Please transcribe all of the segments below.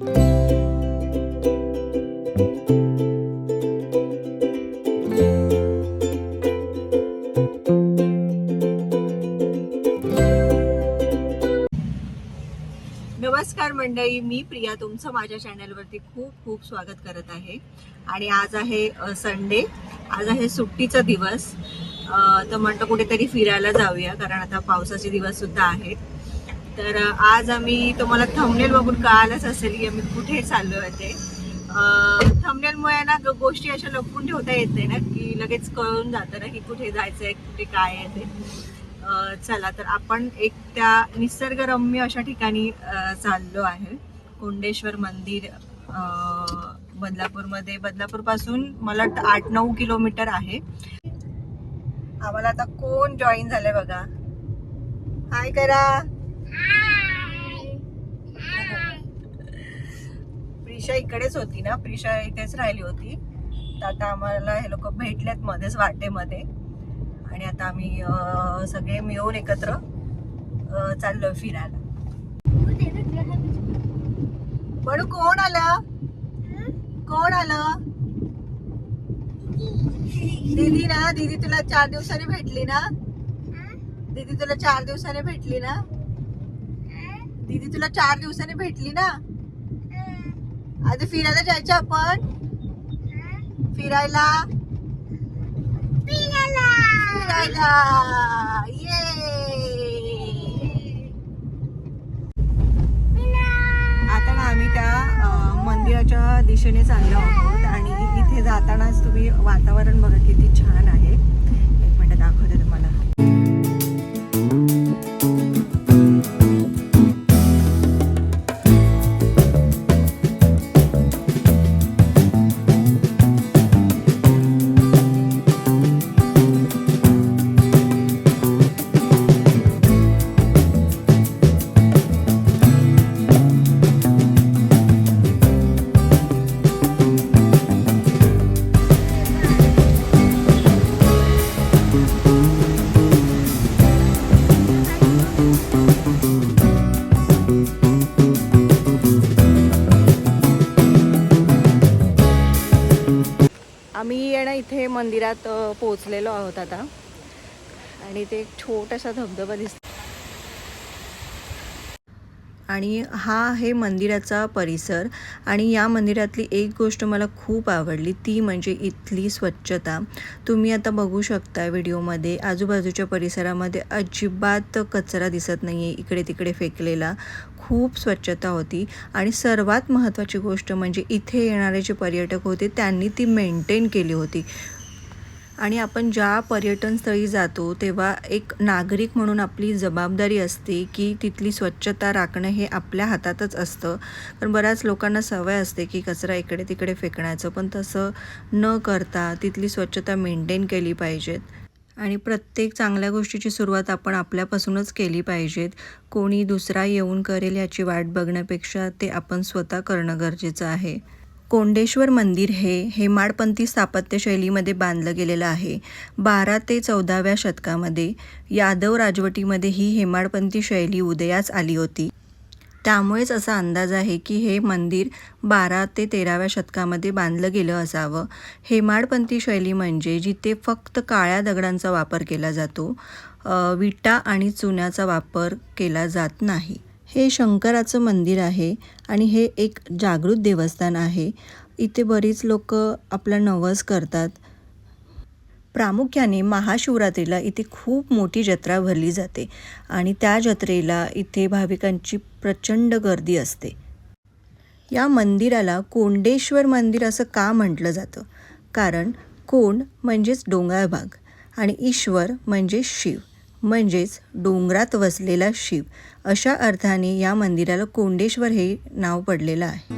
नमस्कार मंडळी मी प्रिया तुमचं माझ्या चॅनलवरती खूप खूप स्वागत करत आहे. आणि आज आहे संडे आज आहे सुट्टीचा दिवस. तर म्हणतो कुठेतरी फिरायला जाऊया कारण आता पावसाचे दिवस सुद्धा आहेत. तर आज आम्ही तुम्हाला थंबनेल बघून कळालंच असेल की आम्ही कुठे चाललो आहे ते. थंबनेलमुळे ना ग- गोष्टी अशा लपवून ठेवता येत नाही ना की लगेच कळून जातं ना की कुठे जायचं आहे कुठे काय आहे ते. चला तर आपण एक त्या निसर्गरम्य अशा ठिकाणी चाललो आहे. कोंडेश्वर मंदिर बदलापूरमध्ये. बदलापूरपासून मला वाटतं आठ नऊ किलोमीटर आहे. आम्हाला आता कोण जॉईन झालंय बघा. हाय करा प्रिशा इकडेच होती ना? प्रिशा इथेच राहिली होती. तर आता आम्हाला हे लोक भेटलेत मध्येच वाटेमध्ये. आणि आता आम्ही सगळे मिळून एकत्र चाललोय फिरायला. पण कोण आलं? कोण आलं? दीदी ना? दीदी तुला चार दिवसाने भेटली ना? दीदी तुला चार दिवसाने भेटली ना? दीदी तुला चार दिवसाने भेटली ना? आता फिरायला जायचं आपण? फिरायला? फिरायला. ये आता ना आम्ही त्या मंदिराच्या दिशेने चाललो आहोत आणि इथे जातानाच तुम्ही वातावरण बघा किती छान आहे. एक मिनिट दाखवते मंदिरात पोचलेलो पोहोचलेलो आहोत आता. आणि ते एक छोटासा धबधबा दिसतो. आणि हा आहे मंदिराचा परिसर. आणि या मंदिरातली एक गोष्ट मला खूप आवडली ती म्हणजे इथली स्वच्छता. तुम्ही आता बघू शकता व्हिडिओमध्ये आजूबाजूच्या परिसरामध्ये अजिबात कचरा दिसत नाही आहे इकडे तिकडे फेकलेला. खूप स्वच्छता होती. आणि सर्वात महत्त्वाची गोष्ट म्हणजे इथे येणारे जे पर्यटक होते त्यांनी ती मेंटेन केली होती. आणि आपण ज्या पर्यटनस्थळी जातो तेव्हा एक नागरिक म्हणून आपली जबाबदारी असते की तिथली स्वच्छता राखणं हे आपल्या हातातच असतं. कारण बऱ्याच लोकांना सवय असते की कचरा इकडे तिकडे फेकण्याचं पण तसं न करता तिथली स्वच्छता मेंटेन केली पाहिजेत. आणि प्रत्येक चांगल्या गोष्टीची सुरुवात आपण आपल्यापासूनच केली पाहिजेत. कोणी दुसरा येऊन करेल याची वाट बघण्यापेक्षा ते आपण स्वतः करणं गरजेचं आहे. कोंडेश्वर मंदिर हे हेमाडपंथी स्थापत्य शैलीमध्ये बांधलं गेलेलं आहे. बारा ते चौदाव्या शतकामध्ये यादव राजवटीमध्ये ही हेमाडपंथी शैली उदयास आली होती. त्यामुळेच असा अंदाज आहे की हे मंदिर बारा ते तेराव्या शतकामध्ये बांधलं गेलं असावं. हेमाडपंथी शैली म्हणजे जिथे फक्त काळ्या दगडांचा वापर केला जातो विटा आणि चुन्याचा वापर केला जात नाही. हे शंकराचं मंदिर आहे आणि हे एक जागृत देवस्थान आहे. इथे बरीच लोक आपला नवस करतात. प्रामुख्याने महाशिवरात्रीला इथे खूप मोठी जत्रा भरली जाते आणि त्या जत्रेला इथे भाविकांची प्रचंड गर्दी असते. या मंदिराला कोंडेश्वर मंदिर असं का म्हटलं जातं? कारण कोंड म्हणजेच डोंगराळ भाग आणि ईश्वर म्हणजे शिव. म्हणजेच डोंगरात वसलेला शिव. अशा अर्थाने या मंदिराला कोंडेश्वर हे नाव पडलेलं आहे.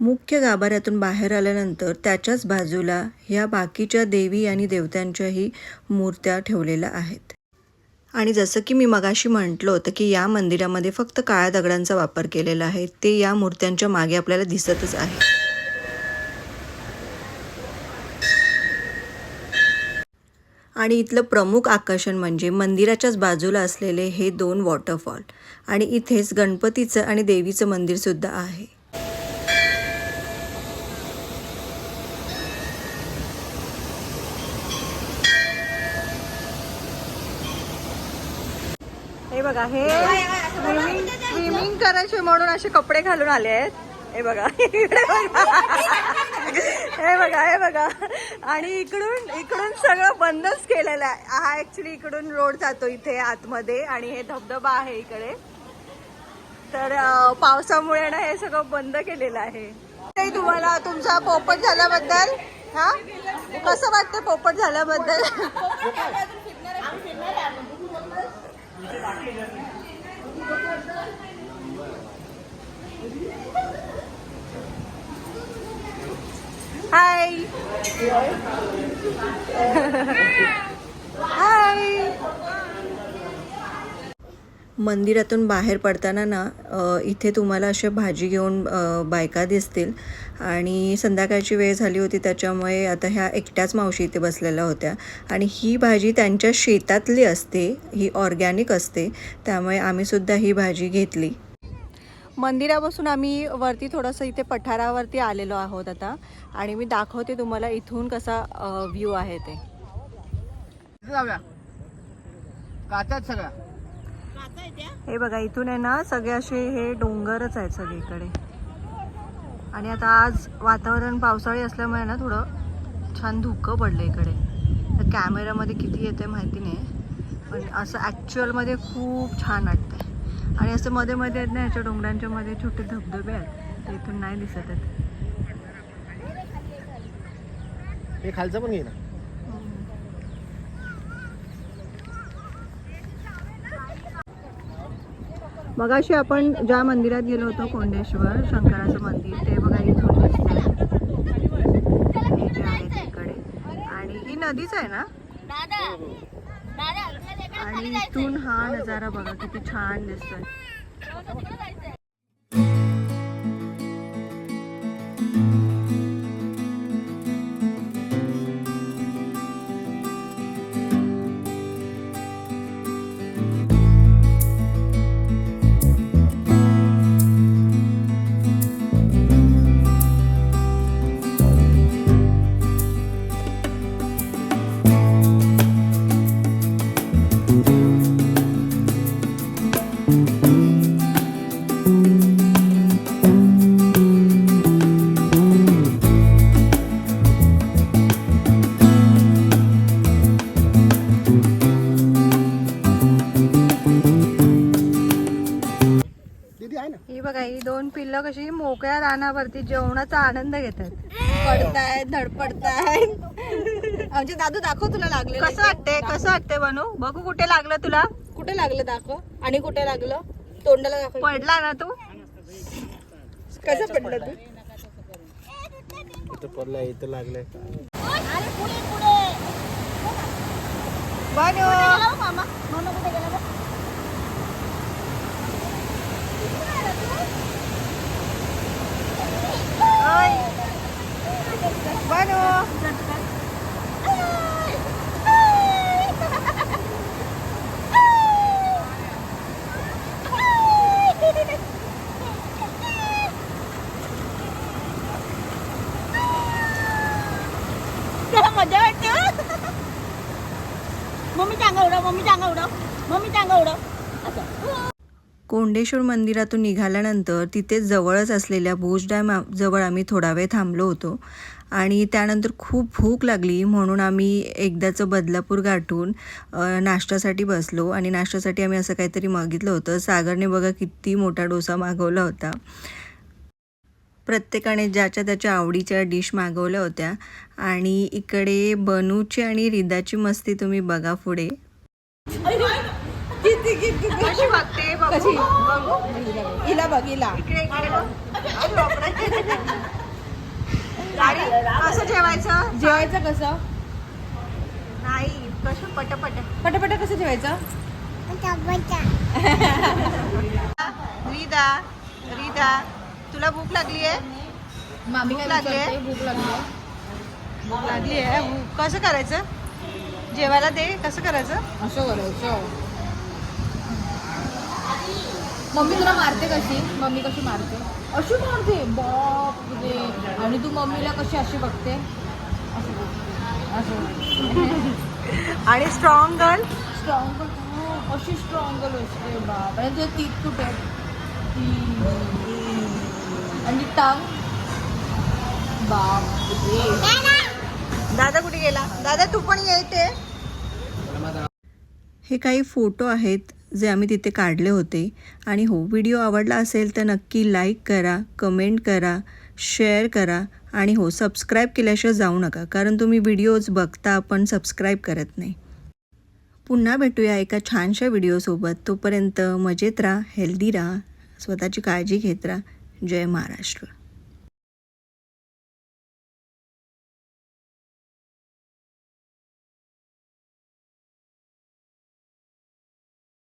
मुख्य गाभाऱ्यातून बाहेर आल्यानंतर त्याच्याच बाजूला ह्या बाकीच्या देवी आणि देवतांच्याही मूर्त्या ठेवलेल्या आहेत. आणि जसं की मी मगाशी म्हटलं होतं की या मंदिरामध्ये फक्त काळ्या दगडांचा वापर केलेला आहे ते या मूर्त्यांच्या मागे आपल्याला दिसतच आहे. आणि इथलं प्रमुख आकर्षण म्हणजे मंदिराच्याच बाजूला असलेले हे दोन वॉटरफॉल. आणि इथेच गणपतीचं आणि देवीचं मंदिरसुद्धा आहे. बघा हे स्विमिंग स्विमिंग करायचे म्हणून असे कपडे घालून आले आहेत. हे बघा इकडे बघा. हे बघा हे बघा. आणि इकडून इकडून सगळं बंदच केलेलं आहे. हा ऍक्च्युली इकडून रोड जातो इथे आतमध्ये आणि हे धबधबा आहे इकडे. तर पावसामुळे ना हे सगळं बंद केलेलं आहे. ते तुम्हाला तुमचा पोपट झाल्याबद्दल हा? कसं वाटतं पोपट झाल्याबद्दल? हाय हाय मंदिरातून बाहेर पडताना ना इथे तुम्हाला असे भाजी घेऊन बायका दिसतील. आणि संध्याकाळची वेळ झाली होती त्याच्यामुळे आता ह्या एकट्याच मावशी इथे बसलेल्या होत्या. आणि ही भाजी त्यांच्या शेतातली असते ही ऑर्गॅनिक असते त्यामुळे आम्हीसुद्धा ही भाजी घेतली. मंदिरापासून आम्ही वरती थोडंसं इथे पठारावरती आलेलो आहोत आता. आणि मी दाखवते तुम्हाला इथून कसा व्ह्यू आहे ते. जाऊया. काचाच सगळा हे बघा इथून आहे ना सगळे असे हे डोंगरच आहेत सगळीकडे. आणि आता आज वातावरण पावसाळी असल्यामुळे ना थोडं छान धुकं पडलं इकडे. तर कॅमेऱ्यामध्ये किती येते माहिती नाही पण असं ॲक्च्युअलमध्ये खूप छान वाटतंय. आणि असं मध्ये मध्ये आहेत ना ह्याच्या डोंगरांच्या मध्ये छोटे धबधबे आहेत ते इथून नाही दिसत आहेत. हे खालचं पण घे ना. मगाशी आपण ज्या मंदिरात गेलो होतो कोंडेश्वर शंकराचं मंदिर ते बघा इथून दिसतंय. हे जे आहे ते इकडे आणि ही नदीच आहे ना? आणि इथून हा नजारा बघा किती छान दिसतोय. पिल्लं कशी मोकळ्या रानावरती जेवणाचा आनंद घेतात. पडतायत धडपडतायत. म्हणजे दादू दाखव तुला लागले कसं वाटतंय? कसं वाटतंय बनू? बघू कुठे लागलं तुला. कुठे लागलं दाखव. आणि कुठे लागलं? तोंडाला दाखव पडला ना तू? कसं पडलं तू? इथं पडलंय इथं लागलंय. बनू. ओय. बनू त्याला मजा वाटते मम्मी चांगा उडव मम्मी चांगा उडव मम्मी चांगा उडव असं कोंडेश्वर मंदिरातून निघाल्यानंतर तिथे जवळच असलेल्या भोज डॅम जवळ आम्ही थोडा वेळ थांबलो होतो. आणि त्यानंतर खूप भूक लागली म्हणून आम्ही एकदाचं बदलापूर गाठून नाश्त्यासाठी बसलो. आणि नाश्त्यासाठी आम्ही असं काहीतरी मागितलं होतं. सागरने बघा किती मोठा डोसा मागवला होता. प्रत्येकाने ज्याच्या त्याच्या आवडीच्या डिश मागवल्या होत्या. आणि इकडे बनूची आणि रिदाची मस्ती तुम्ही बघा पुढे. कशी वागते कशी? हिला बघ हिला. इकडे इकडे बघ. अरे बापरे. आणि कसं जेवायचं? जेवायचं कसं? नाही कसं पटपट. पटापट कसं जेवायचं? रिदा रिदा तुला भूक लागली आहे? मामी भूक लागली आहे? भूक लागली भूक लागली आहे? भूक. कसं करायचं? जेवायला दे कसं करायचं? असं करायचं मम्मी तुला मारते कशी? मम्मी कशी मारते? अशी मारते. बाप रे. आणि तू मम्मीला कशी अशी बघते? असं आणि स्ट्रॉंग गर्ल स्ट्रॉंग अशी स्ट्रॉंग असते बाप. आणि तुझं तीत कुठे? ती. आणि टांग? बाप रे. दादा कुठे गेला? दादा तू पण येते हे काही फोटो आहेत. जे आम्ही तिथे काढले होते. आणि हो व्हिडिओ आवडला असेल तर नक्की लाईक करा कमेंट करा शेअर करा. आणि हो सबस्क्राईब केल्याशिवाय जाऊ नका कारण तुम्ही व्हिडिओज बघता पण सबस्क्राईब करत नाही. पुन्हा भेटूया एका छानशा व्हिडिओसोबत तोपर्यंत मजेत राहा हेल्दी राहा स्वतःची काळजी घेत राहा. जय महाराष्ट्र.